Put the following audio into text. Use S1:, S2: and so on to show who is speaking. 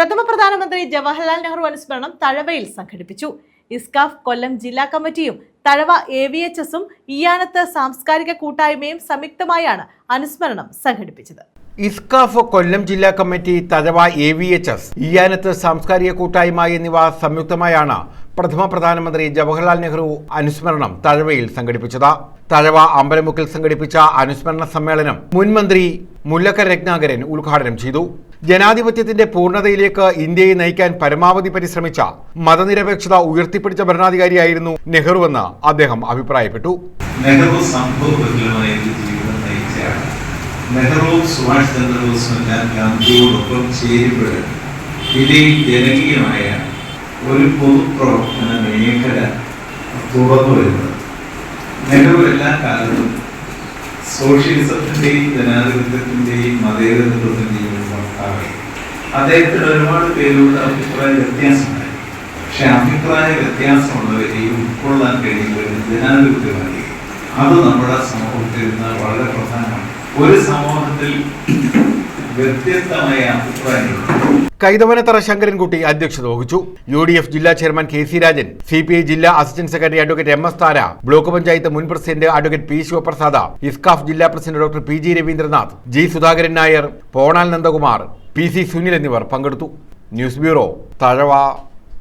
S1: പ്രഥമ പ്രധാനമന്ത്രി ജവഹർലാൽ നെഹ്റു അനുസ്മരണം തഴവയിൽ സംഘടിപ്പിച്ചു. ഇസ്കാഫ് കൊല്ലം ജില്ലാ കമ്മിറ്റിയും തഴവ എ വി എച്ച് എസും ഇയാനത്ത് സാംസ്കാരിക കൂട്ടായ്മയും സംയുക്തമായാണ് അനുസ്മരണം സംഘടിപ്പിച്ചത്.
S2: ഇസ്കാഫ് കൊല്ലം ജില്ലാ committee Thazhava A V H S Iyanath സാംസ്കാരിക കൂട്ടായ്മ എന്നിവ സംയുക്തമായാണ് പ്രഥമ പ്രധാനമന്ത്രി ജവഹർലാൽ നെഹ്റു അനുസ്മരണം തഴവയിൽ സംഘടിപ്പിച്ചത്. തഴവ അമ്പലമുക്കിൽ സംഘടിപ്പിച്ച അനുസ്മരണ സമ്മേളനം മുൻമന്ത്രി മുല്ലക്കര രത്നാകരൻ ഉദ്ഘാടനം ചെയ്തു. ജനാധിപത്യത്തിന്റെ പൂർണതയിലേക്ക് ഇന്ത്യയെ നയിക്കാൻ പരമാവധി പരിശ്രമിച്ച മതനിരപേക്ഷത ഉയർത്തിപ്പിടിച്ച ഭരണാധികാരിയായിരുന്നു നെഹ്റുവെന്ന് അദ്ദേഹം അഭിപ്രായപ്പെട്ടു.
S3: നെഹ്റു നെഹ്റു സുഭാഷ് ചന്ദ്രബോസുമെല്ലാം ഗാന്ധിയോടൊപ്പം ചേരുമ്പോൾ ഇന്ത്യയിൽ ജനകീയമായ ഒരു പൊതുപ്രവർത്തന മേഖല തുറന്നു വരുന്നത്. നെഹ്റു എല്ലാ കാലത്തും മതേതരത്വത്തിന്റെയും ഒരു വക്താവായി അദ്ദേഹത്തിന് ഒരുപാട് പേരോട് അഭിപ്രായ വ്യത്യാസമുണ്ടായി പക്ഷെ അഭിപ്രായ വ്യത്യാസമുള്ളവരെയും ഉൾക്കൊള്ളാൻ കഴിയുന്ന ഒരു ജനാധിപത്യമായി അത് നമ്മുടെ സമൂഹത്തിൽ നിന്ന് വളരെ പ്രധാനമാണ്. ഒരു സമൂഹത്തിൽ
S2: കൈതവനത്തറ ശങ്കരൻകുട്ടി അധ്യക്ഷത വഹിച്ചു. യു ഡി എഫ് ജില്ലാ chairman K C Rajan C P I ജില്ലാ assistant secretary advocate M S Thara block panchayat മുൻ president advocate P Sivaprasad ISCUF ജില്ലാ president doctor P G Raveendranath G Sudhakaran Nair പോണാൽ Nandakumar P C Sunil എന്നിവർ പങ്കെടുത്തു. News bureau Thazhava.